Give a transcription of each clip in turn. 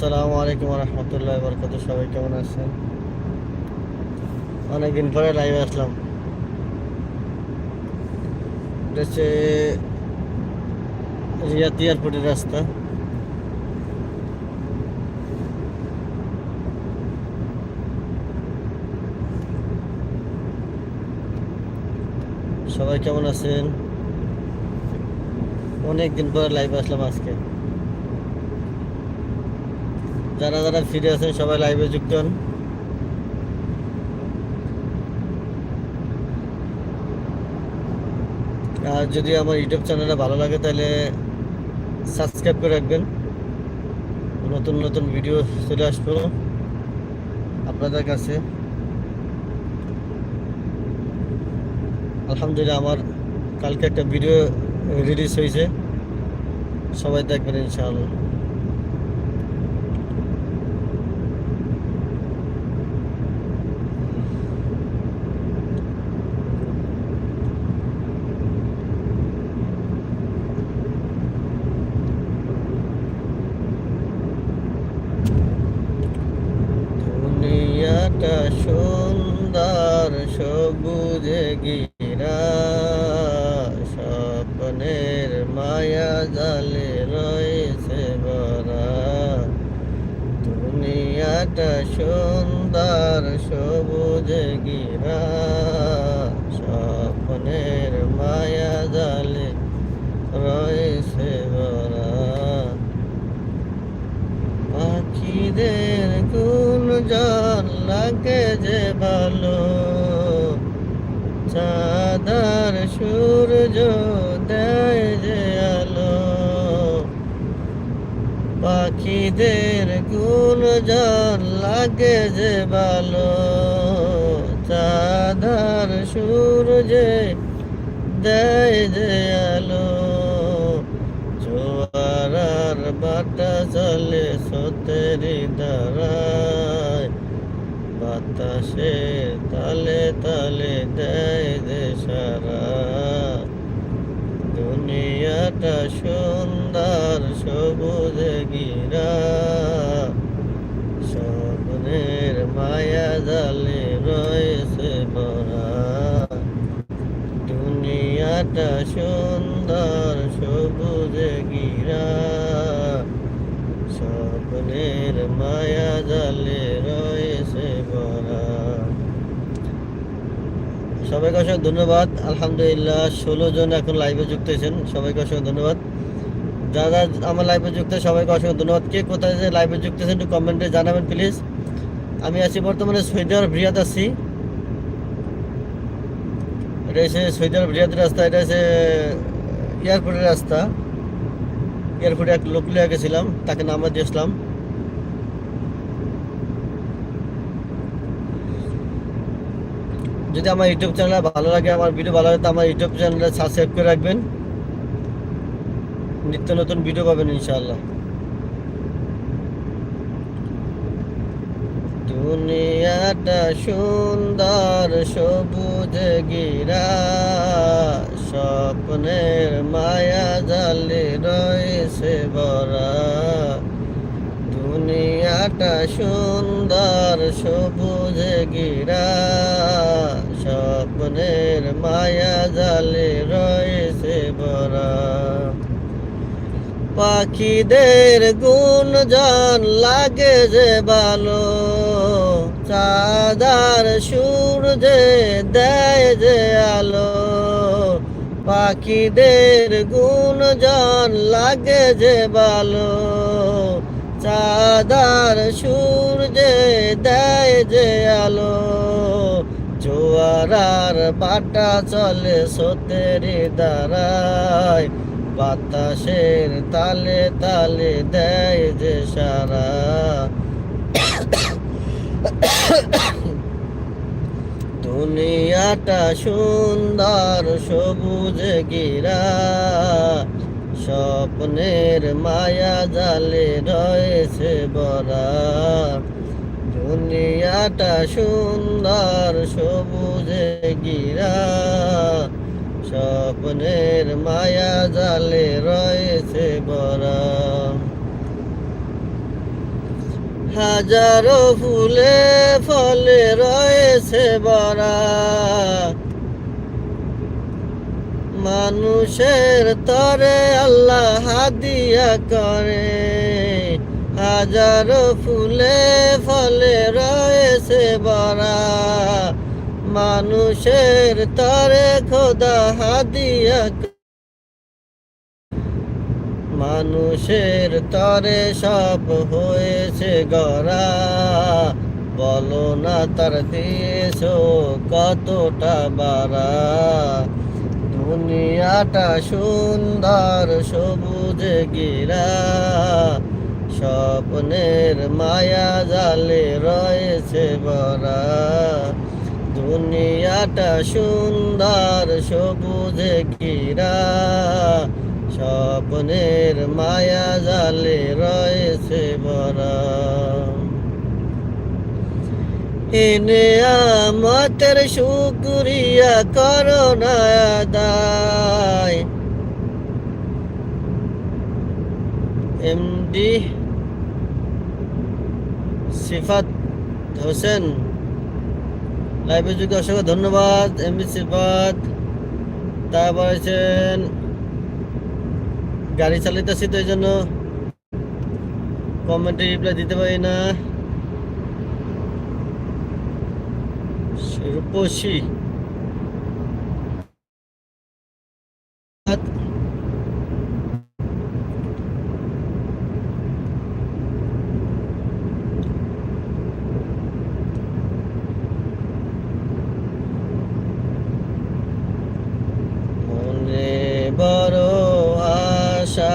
আসসালামু আলাইকুম রহমতুল্লাহ বরকত সবাই কেমন আছেন? অনেকদিন পরে লাইভে আসলাম। এটা হচ্ছে রিয়াদ এয়ারপোর্টের রাস্তা। সবাই কেমন আছেন? অনেক দিন পরে লাইভে আসলাম আজকে। যারা যারা ফিরে আছেন সবাই লাইভে যুক্ত হন। আর যদি আমার ইউটিউব চ্যানেলটা ভালো লাগে, তাহলে সাবস্ক্রাইব করে রাখবেন। নতুন নতুন ভিডিও চলে আসব আপনাদের কাছে। আলহামদুলিল্লাহ, আমার কালকে একটা ভিডিও রিলিজ হয়েছে। সবাই দেখবেন ইনশাআল্লাহ। দুনিয়াটা সুন্দর সবুজে গিরা স্বপ্নের মায়া জালে রয়েছে ভরা। দুনিয়াটা সুন্দর সবুজে গিরা স্বপ্নের মায়া জালে রয়েছে ভরা পাখিদের কোন জল লাগে যে ভালো, চাঁদার সূর্য দেয় যে আলো। পাখিদের কোন জল লাগে যে ভালো, চাঁদার সূর্যে দেয় যে আলো। জোয়ারার বাটা চলে সতেরি দাঁড়ায় বাতাসে তালে তালে দেয় যে সারা। দুনিয়াটা সুন্দর, সবুজে গিরা স্বপ্নের মায়া জালে রয়েছে ভরা দুনিয়াটা সুন্দর সবুজে গিরা স্বপ্নের মায়া জালে রয়েছে ভরা সবাইকে অসংখ্য ধন্যবাদ। আলহামদুলিল্লাহ, ষোলো জন এখন লাইভে যুক্ত হয়েছেন। সবাইকে অসংখ্য ধন্যবাদ। যারা আমার লাইভে যুক্ত সবাইকে অসংখ্য ধন্যবাদ। কে কোথায় যে লাইভে যুক্ত একটু কমেন্টে জানাবেন প্লিজ আমি আছি বর্তমানে সৌদি আরব আছি। এটা হচ্ছে সৌদি আরব রাস্তা, এটা হচ্ছে এয়ারপোর্টের রাস্তা। এয়ারপোর্টে এক লোক লিয়ে গেছিলাম, তাকে নাম্বার দিয়েছিলাম। যদি আমার ইউটিউব চ্যানেল ভালো লাগে, আমার ভিডিও ভালো লাগে, তো আমার ইউটিউব চ্যানেলে সাবস্ক্রাইব করে রাখবেন। নিত্য নতুন ভিডিও পাবেন ইনশাআল্লাহ। দুনিয়াটা সুন্দর, সবুজ গিরা স্বপ্নের মায়া জালে রয়েছে বরা দুনিয়াটা সুন্দর, সবুজ স্বপ্নের মায়া জালে রয়েছে বরা পাখিদের গুণ জন লাগে যে ভালো চাঁদার সূর্যে দেয় যে আলো। পাখিদের গুণ জন লাগে যে ভালো চাঁদার সূর্যে দেয় যে আলো। জোয়ারার বাটা চলে সতেরি দাঁড়ায় বাতাসের তালে তালে দেয় যে সারা। দুনিয়াটা সুন্দর, সবুজ গিরা স্বপ্নের মায়া জালে রয়েছে বরা দুনিয়াটা সুন্দর, সবুজে গিরা স্বপ্নের মায়া জালে রয়েছে বরা হাজারো ফুলে ফলে রয়েছে বরা মানুষের তরে আল্লাহ হাদিয়া করে। হাজারো ফুলে ফলে রয়েছে বরা মানুষের তরে খোদা হাদিয়া মানুষের তরে সব হয়েছে গড়া। বলো না তার দেশ কতটা বাড়া। দুনিয়াটা সুন্দর সবুজ গিরা স্বপ্নের মায়া জালে রয়েছে বরা দুনিয়াটা সুন্দর, সবুজ কিরা স্বপ্নের মায়া জালে রয়েছে বরা এনে আমাদের শুকুরিয়া করো না আদায়। এমডি সিফাত হোসেন। লাইভে যুগে অসংখ্য ধন্যবাদ এমডি সিফাত। তারপর আছেন গাড়ি চালিতেছি তো এই জন্য কমেন্টে রিপ্লাই দিতে পারি না। রূপসী মনে বড় আশা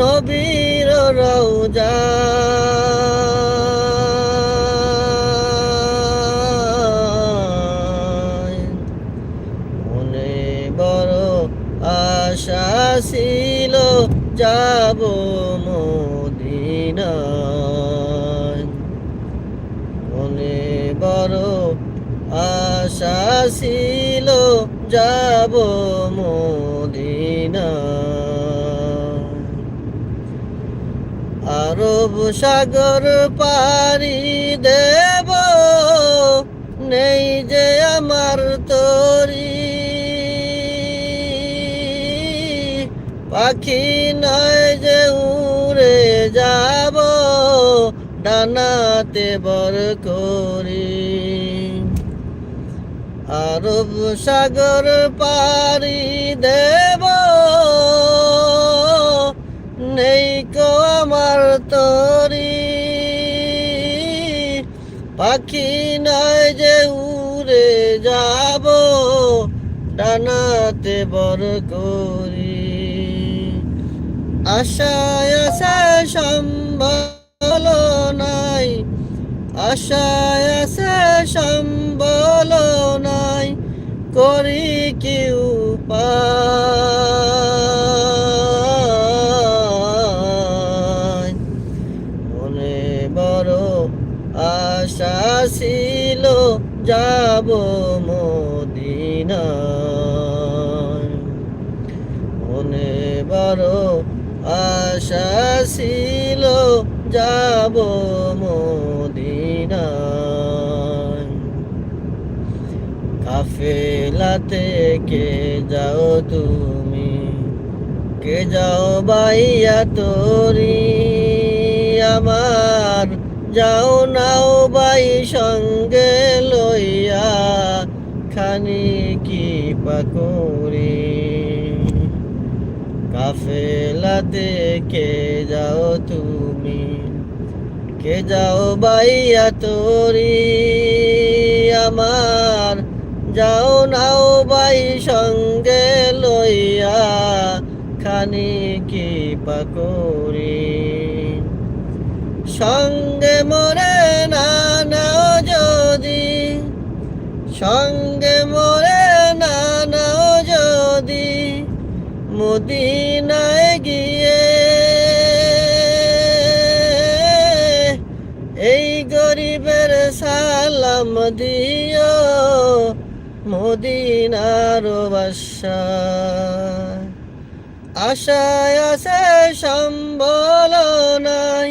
নবীর রৌজা মনে বড় আশা ছিল যাব মদিনায়। মনে বড় আশা ছিল যাব আরব সাগর পারি দেব, নেই যে আমার তরি। পাখি নয় যে উড়ে যাব, ডানাতে বর করি। আরব সাগর পারি দেব নেই কো আমার তরি। পাখি নয় যে উড়ে যাব, ডানাতে বর করি। আশায় আশায় সম্বল নাই, আশায় আশায় সম্বল নাই, করি কেউ পায় যাব মদিনায় মনে বড় আশা ছিল যাব মদিনায় কাফেলাতে কে যাও তুমি, কে যাও বাইয়া তোরি, আমার যাও নাও বাই সঙ্গে লইয়া খানি কি পাকুরি কাফেলাতে কে যাও তুমি? কে যাও বাইয়া তোরি? আমার যাও নাও বাই সঙ্গে লইয়া খানি কি পাকুরি সঙ্গে মরে না নাও যদি। সঙ্গে মরে না নাও যদি মদিনায় গিয়ে। এই গরিবের সালাম দিও মদিনার আশায় আছে সম্বল নাই।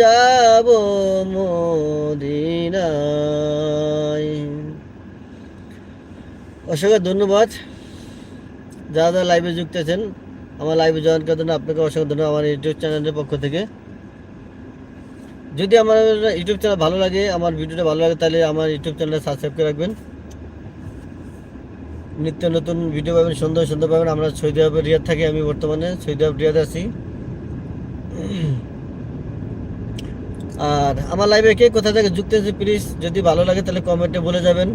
যাব মদিনায়। অসংখ্য ধন্যবাদ। যারা যারা লাইভে যুক্ত আছেন, আমার লাইভে জয়েন করার জন্য আপনাকে অসংখ্য ধন্যবাদ আমার ইউটিউব চ্যানেলের পক্ষ থেকে। যদি আমার ইউটিউব চ্যানেল ভালো লাগে, আমার ভিডিওটা ভালো লাগে, তাহলে আমার ইউটিউব চ্যানেলটা সাবস্ক্রাইব করে রাখবেন। নিত্য নতুন ভিডিও পাবেন, সুন্দর সুন্দর পাবেন। আমরা সৌদি আরবের রিয়াদ থাকি, আমি বর্তমানে সৌদি আরব রিয়াদ আছি। আর আমার লাইভে কে কোথা থেকে যুক্ত আছে প্লিজ যদি ভালো লাগে তাহলে কমেন্টে বলে যাবেন।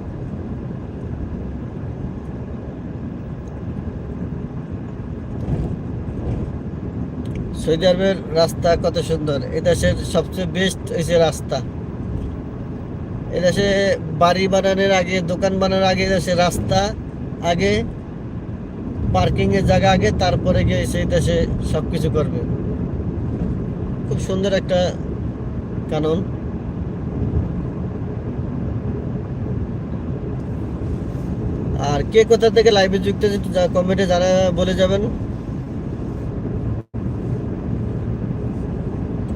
সৌদি আরবের রাস্তা কত সুন্দর। এ দেশের সবচেয়ে বেস্ট হয়েছে রাস্তা। এ দেশে বাড়ি বানানোর আগে, দোকান বানানোর আগে দেশে রাস্তা, আগে পার্কিং এর জায়গা আগে, তারপরে গিয়ে সেই দেশে সব কিছু করবে। খুব সুন্দর একটা কানুন আর কে কোথা থেকে লাইভে যুক্ত কমেন্টে জানা বলে যাবেন।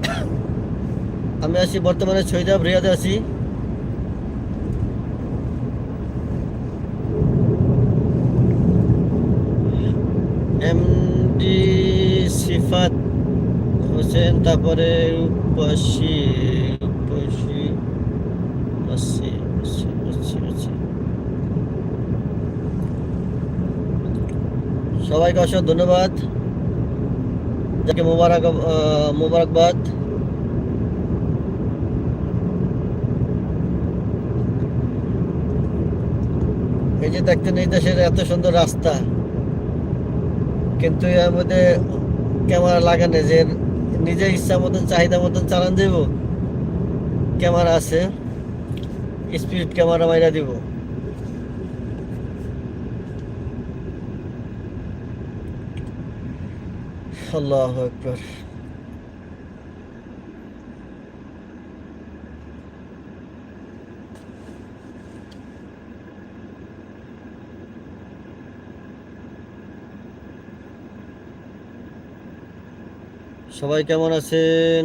আমি আছি বর্তমানে সৈদাব রিয়াদে আছি এমডি সিফাত হোসেন তারপরে রূপসী রূপসী আছি সবাইকে অসংখ্য ধন্যবাদ। যাকে মোবারক মোবারকবাদ। এই যে দেখতেন এই দেশের এত সুন্দর রাস্তা, কিন্তু এর মধ্যে ক্যামেরা লাগানো যে নিজের ইচ্ছা মতন, চাহিদা মতন চালান দেব। ক্যামেরা আছে, স্পিড ক্যামেরা মাইরা দিব। আল্লাহ একবার সবাই কেমন আছেন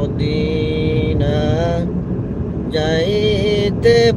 মদিনা যাইতে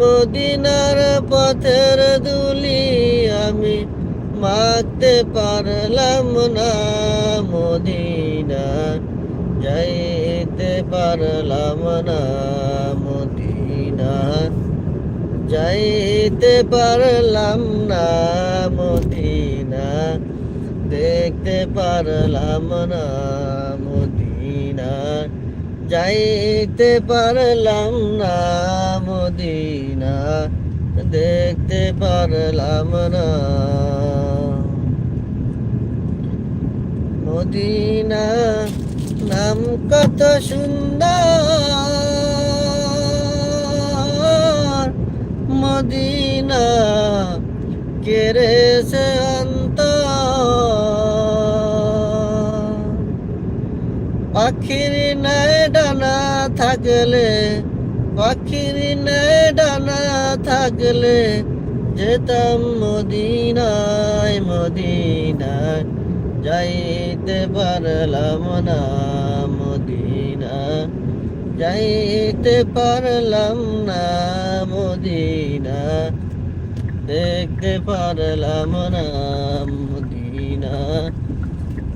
মদিনার পথের দুলি আমি মাখতে পারলাম না। মদিনা যাইতে পারলাম না। মদিনা যাইতে পারলাম না। মদিনা দেখতে পারলাম না। যাইতে পারলাম না মদিনা দেখতে পারলাম না। মদিনা নাম কত সুন্দর মদিনা কেড়েছে অন্তর পাখির নাই ডানা থাকলে, পাখির নাই ডানা থাকলে যেতাম মদিনায় মদিনায় যাইতে পারলাম না মদিনা যাইতে পারলাম না মদিনা দেখতে পারলাম না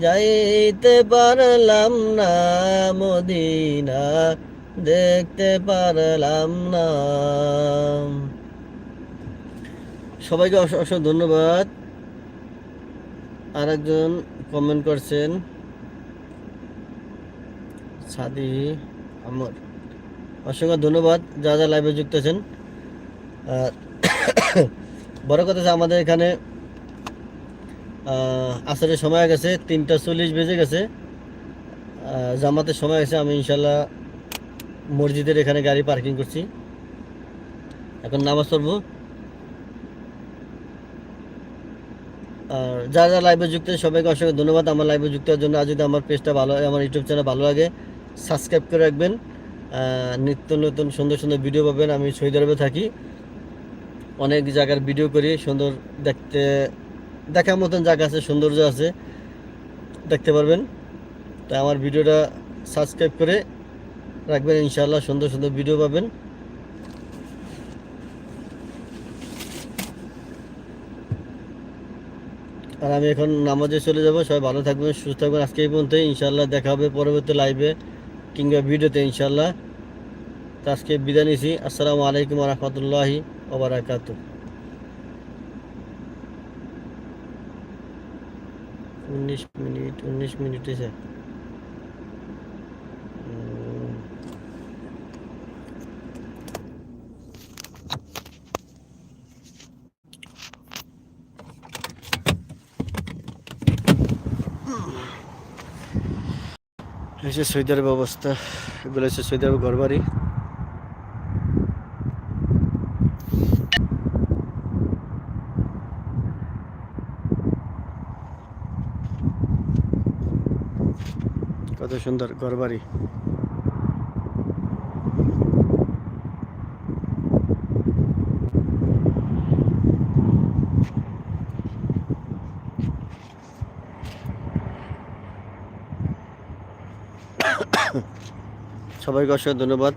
যাইতে পারলাম না মদিনা, দেখতে পারলাম না। সবাইকে অস- অসংখ্য ধন্যবাদ। আরেকজন কমেন্ট করছেন, সাদি আমর। অসংখ্য ধন্যবাদ, যা যা লাইভে যুক্ত আছেন। আর বড় কথা আমাদের এখানে আসরের সময় গেছে, তিনটা চল্লিশ বেজে গেছে। জামাতের সময় গেছে আমি ইনশাল্লাহ মসজিদের এখানে গাড়ি পার্কিং করছি। এখন নামাজ পড়ব। আর যারা যারা লাইভে যুক্ত সবাইকে অসংখ্য ধন্যবাদ। আমার লাইভে যুক্ত হওয়ার জন্য আর যদি আমার পেজটা ভালো, আমার ইউটিউব চ্যানেল ভালো লাগে সাবস্ক্রাইব করে রাখবেন। নিত্য নতুন, সুন্দর সুন্দর ভিডিও পাবেন। আমি সৌদি আরবে থাকি। অনেক জায়গার ভিডিও করি, সুন্দর দেখতে দেখার মতন জায়গা আছে, সৌন্দর্য আছে, দেখতে পারবেন। তাই আমার ভিডিওটা সাবস্ক্রাইব করে রাখবেন, ইনশাআল্লাহ সুন্দর সুন্দর ভিডিও পাবেন। আর আমি এখন নামাজে চলে যাব, সবাই ভালো থাকবেন, সুস্থ থাকবেন। আজকে এই পর্যন্ত ইনশাল্লাহ দেখা হবে পরবর্তী লাইভে কিংবা ভিডিওতে ইনশাল্লাহ তো আজকে বিদায় নিছি। আসসালামু আলাইকুম রহমতুল্লাহি ওবরাকাতু উনিশ মিনিট উনিশ মিনিট হয়েছে যে সৌদি আরব অবস্থা এগুলো হচ্ছে সৌদি আরব ঘর সুন্দর ঘর বাড়ি সবাইকে অসংখ্য ধন্যবাদ।